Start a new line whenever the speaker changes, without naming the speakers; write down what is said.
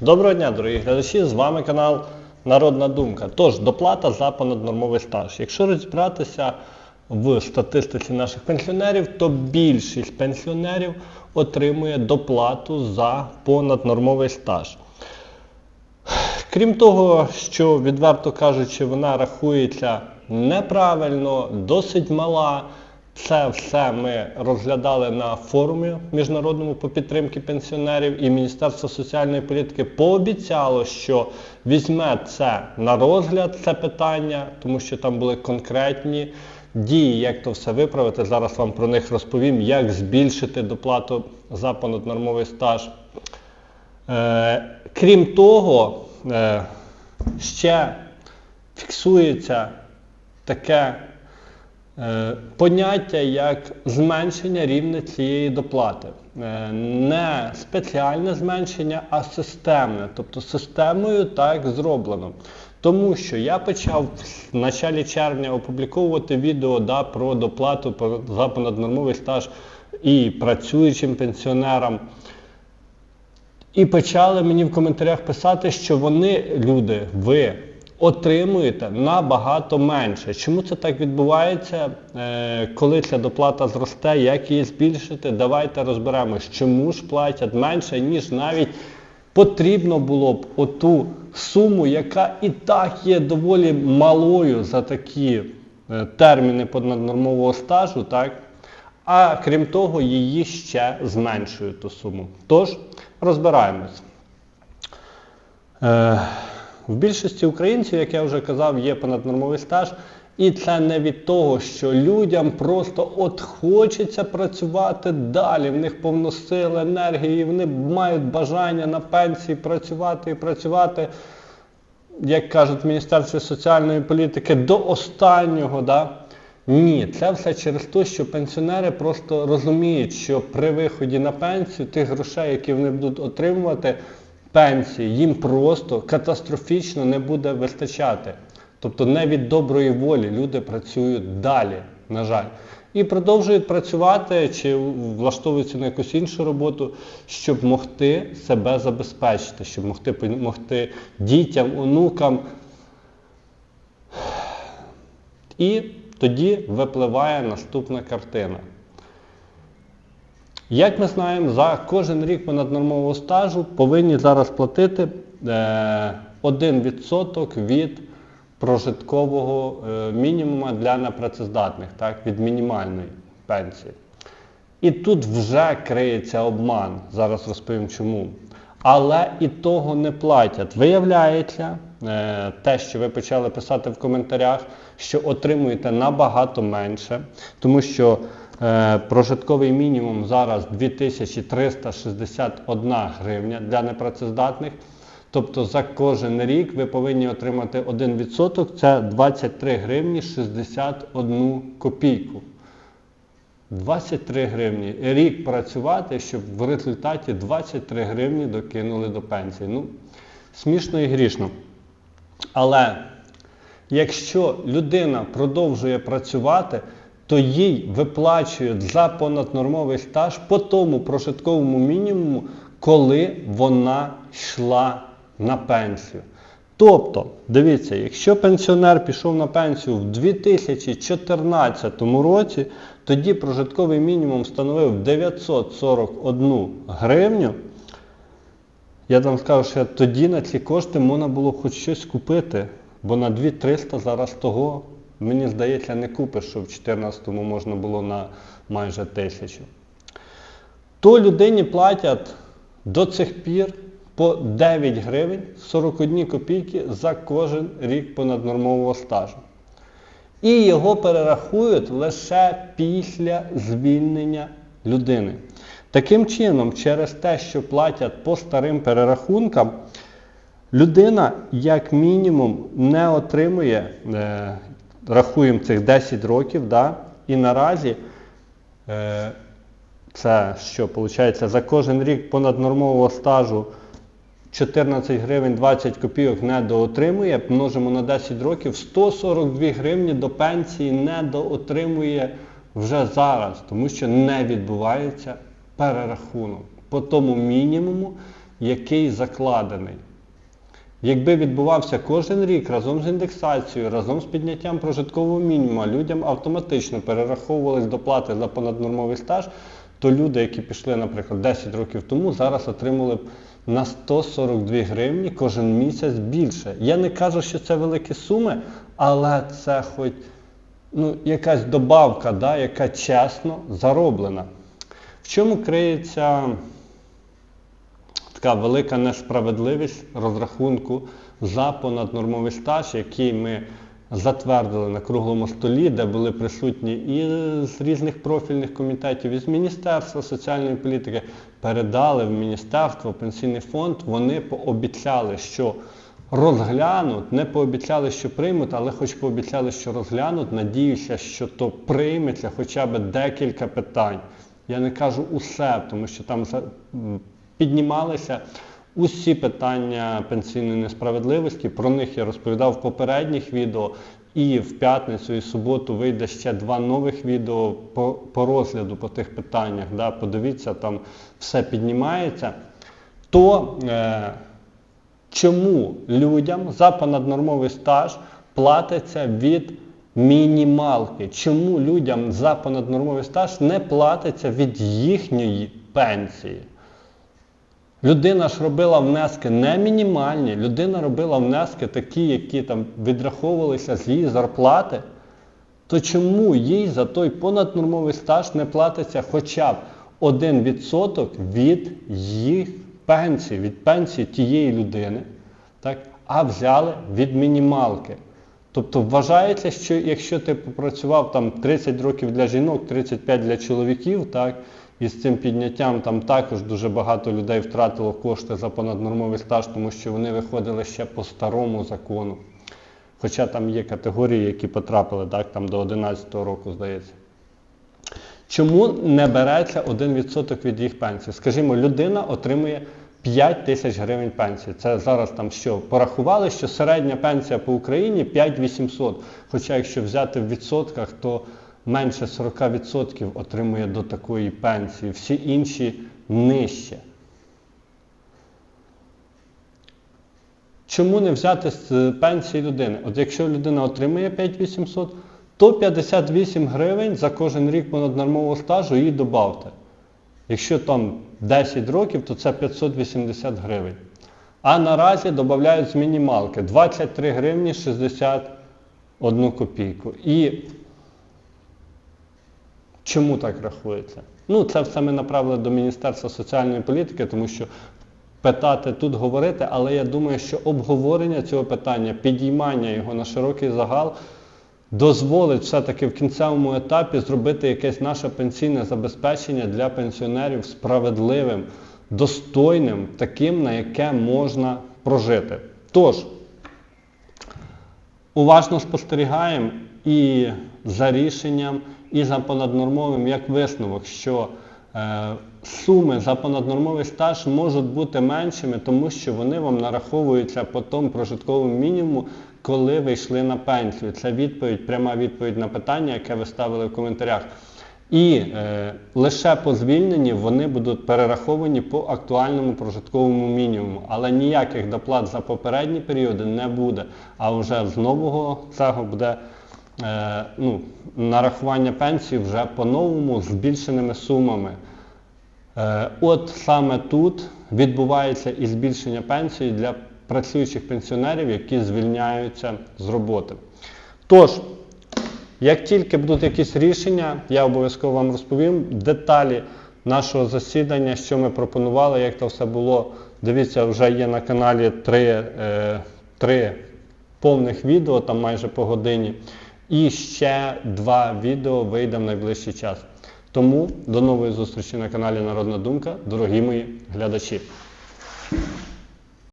Доброго дня, дорогі глядачі! З вами канал Народна Думка. Тож, доплата за понаднормовий стаж. Якщо розібратися в статистиці наших пенсіонерів, то більшість пенсіонерів отримує доплату за понаднормовий стаж. Крім того, що, відверто кажучи, вона рахується неправильно, досить мала. Це все ми розглядали на форумі міжнародному по підтримці пенсіонерів, і Міністерство соціальної політики пообіцяло, що візьме це на розгляд, це питання, тому що там були конкретні дії, як то все виправити. Зараз вам про них розповім, як збільшити доплату за понаднормовий стаж. Е, крім того, е, ще фіксується таке поняття як зменшення рівня цієї доплати. Е, не спеціальне зменшення, а системне. Тобто системою так зроблено. Тому що я почав в началі червня опубліковувати відео да, про доплату за понаднормовий стаж і працюючим пенсіонерам. І почали мені в коментарях писати, що вони, люди, ви отримуєте набагато менше. Чому це так відбувається? Е, коли ця доплата зросте, як її збільшити? Давайте розберемось, чому ж платять менше, ніж навіть потрібно було б оту суму, яка і так є доволі малою за такі е, терміни понаднормового стажу, так? А крім того, її ще зменшують ту суму. Тож, розбираємось. В більшості українців, як я вже казав, є понаднормовий стаж. І це не від того, що людям просто от хочеться працювати далі. В них повно сил, енергії, вони мають бажання на пенсії працювати і працювати, як кажуть в Міністерстві соціальної політики, до останнього. Да? Ні, це все через те, що пенсіонери просто розуміють, що при виході на пенсію тих грошей, які вони будуть отримувати, пенсії, їм просто катастрофічно не буде вистачати. Тобто не від доброї волі люди працюють далі, на жаль. І продовжують працювати чи влаштовуються на якусь іншу роботу, щоб могти себе забезпечити, щоб могти, могти дітям, онукам і тоді випливає наступна картина. Як ми знаємо, за кожен рік понаднормового стажу повинні зараз платити е, 1% від прожиткового е, мінімума для непрацездатних, так, від мінімальної пенсії. І тут вже криється обман. Зараз розповім чому. Але і того не платять. Виявляється, е, те, що ви почали писати в коментарях, що отримуєте набагато менше, тому що е, прожитковий мінімум зараз 2361 гривня для непрацездатних. Тобто за кожен рік ви повинні отримати 1%, це 23 гривні 61 копійку. 23 гривні. Рік працювати, щоб в результаті 23 гривні докинули до пенсії. Ну, смішно і грішно. Але якщо людина продовжує працювати, то їй виплачують за понаднормовий стаж по тому прожитковому мінімуму, коли вона йшла на пенсію. Тобто, дивіться, якщо пенсіонер пішов на пенсію в 2014 році, тоді прожитковий мінімум становив 941 гривню. Я вам скажу, що тоді на ці кошти можна було хоч щось купити, бо на 2300 зараз того, мені здається, не купиш, що в 2014 можна було на майже тисячу. То людині платять до цих пір по 9 гривень 41 копійки за кожен рік понаднормового стажу. І його перерахують лише після звільнення людини. Таким чином, через те, що платять по старим перерахункам, людина як мінімум не отримує, е, рахуємо цих 10 років, да, і наразі е, це що, виходить, за кожен рік понаднормового стажу 14 гривень 20 копійок недоотримує, множимо на 10 років, 142 гривні до пенсії недоотримує вже зараз, тому що не відбувається перерахунок по тому мінімуму, який закладений. Якби відбувався кожен рік разом з індексацією, разом з підняттям прожиткового мінімуму, людям автоматично перераховувались доплати за понаднормовий стаж, то люди, які пішли, наприклад, 10 років тому, зараз отримали б на 142 гривні кожен місяць більше. Я не кажу, що це великі суми, але це хоч ну, якась добавка, да, яка чесно зароблена. В чому криється така велика несправедливість розрахунку за понаднормовий стаж, який ми затвердили на круглому столі, де були присутні і з різних профільних комітетів, і з Міністерства соціальної політики, передали в Міністерство пенсійний фонд, вони пообіцяли, що розглянуть, не пообіцяли, що приймуть, але хоч пообіцяли, що розглянуть. Надіюся, що то прийметься хоча б декілька питань. Я не кажу усе, тому що там піднімалися усі питання пенсійної несправедливості. Про них я розповідав в попередніх відео. І в п'ятницю і суботу вийде ще два нових відео по, по розгляду по тих питаннях. Да? Подивіться, там все піднімається. То е, чому людям за понаднормовий стаж платиться від мінімалки? Чому людям за понаднормовий стаж не платиться від їхньої пенсії? Людина ж робила внески не мінімальні, людина робила внески такі, які там відраховувалися з її зарплати. То чому їй за той понаднормовий стаж не платиться хоча б 1% від їх пенсії, від пенсії тієї людини, так, а взяли від мінімалки? Тобто вважається, що якщо ти попрацював там 30 років для жінок, 35 для чоловіків, так, і з цим підняттям там також дуже багато людей втратило кошти за понаднормовий стаж, тому що вони виходили ще по старому закону. Хоча там є категорії, які потрапили так, там до 11 року, здається. Чому не береться 1% від їх пенсії? Скажімо, людина отримує 5 тисяч гривень пенсії. Це зараз там що? Порахували, що середня пенсія по Україні 5800. Хоча якщо взяти в відсотках, то менше 40% отримує до такої пенсії, всі інші нижче. Чому не взяти з пенсії людини? От якщо людина отримує 5800, то 58 гривень за кожен рік понаднормового стажу їй добавте. Якщо там 10 років, то це 580 гривень. А наразі додають з мінімалки 23 гривні 61 копійку. І чому так рахується? Ну, це все ми направили до Міністерства соціальної політики, тому що питати тут говорити, але я думаю, що обговорення цього питання, підіймання його на широкий загал дозволить все-таки в кінцевому етапі зробити якесь наше пенсійне забезпечення для пенсіонерів справедливим, достойним, таким, на яке можна прожити. Тож, уважно спостерігаємо і за рішенням, і за понаднормовим як висновок, що е, суми за понаднормовий стаж можуть бути меншими, тому що вони вам нараховуються по тому прожитковому мінімуму, коли ви йшли на пенсію. Це відповідь, пряма відповідь на питання, яке ви ставили в коментарях. І е, лише по звільненні вони будуть перераховані по актуальному прожитковому мінімуму. Але ніяких доплат за попередні періоди не буде. А вже з нового цього буде е, ну, нарахування пенсії вже по-новому збільшеними сумами. Е, От саме тут відбувається і збільшення пенсії для працюючих пенсіонерів, які звільняються з роботи. Тож, як тільки будуть якісь рішення, я обов'язково вам розповім деталі нашого засідання, що ми пропонували, як це все було. Дивіться, вже є на каналі три, е, три повних відео, там майже по годині. І ще два відео вийде в найближчий час. Тому до нової зустрічі на каналі Народна Думка, дорогі мої глядачі.